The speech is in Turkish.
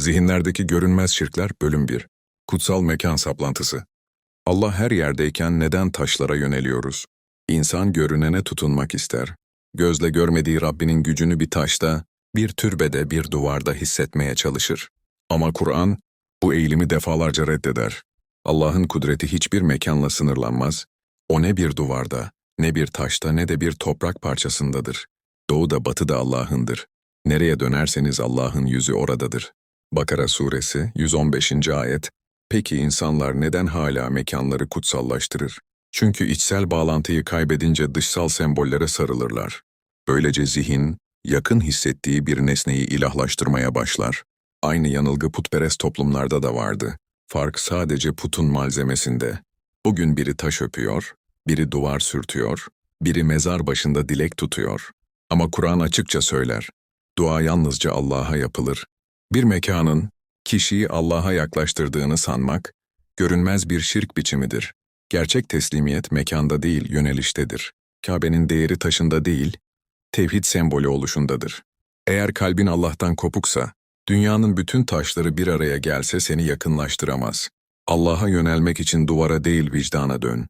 Zihinlerdeki görünmez şirkler bölüm 1. Kutsal mekan saplantısı. Allah her yerdeyken neden taşlara yöneliyoruz? İnsan görünene tutunmak ister. Gözle görmediği Rabbinin gücünü bir taşta, bir türbede, bir duvarda hissetmeye çalışır. Ama Kur'an bu eğilimi defalarca reddeder. Allah'ın kudreti hiçbir mekanla sınırlanmaz. O ne bir duvarda, ne bir taşta ne de bir toprak parçasındadır. Doğu da batı da Allah'ındır. Nereye dönerseniz Allah'ın yüzü oradadır. Bakara suresi 115. ayet Peki insanlar neden hala mekanları kutsallaştırır? Çünkü içsel bağlantıyı kaybedince dışsal sembollere sarılırlar. Böylece zihin, yakın hissettiği bir nesneyi ilahlaştırmaya başlar. Aynı yanılgı putperest toplumlarda da vardı. Fark sadece putun malzemesinde. Bugün biri taş öpüyor, biri duvar sürtüyor, biri mezar başında dilek tutuyor. Ama Kur'an açıkça söyler, dua yalnızca Allah'a yapılır. Bir mekanın, kişiyi Allah'a yaklaştırdığını sanmak, görünmez bir şirk biçimidir. Gerçek teslimiyet mekanda değil, yöneliştedir. Kabe'nin değeri taşında değil, tevhid sembolü oluşundadır. Eğer kalbin Allah'tan kopuksa, dünyanın bütün taşları bir araya gelse seni yakınlaştıramaz. Allah'a yönelmek için duvara değil vicdana dön.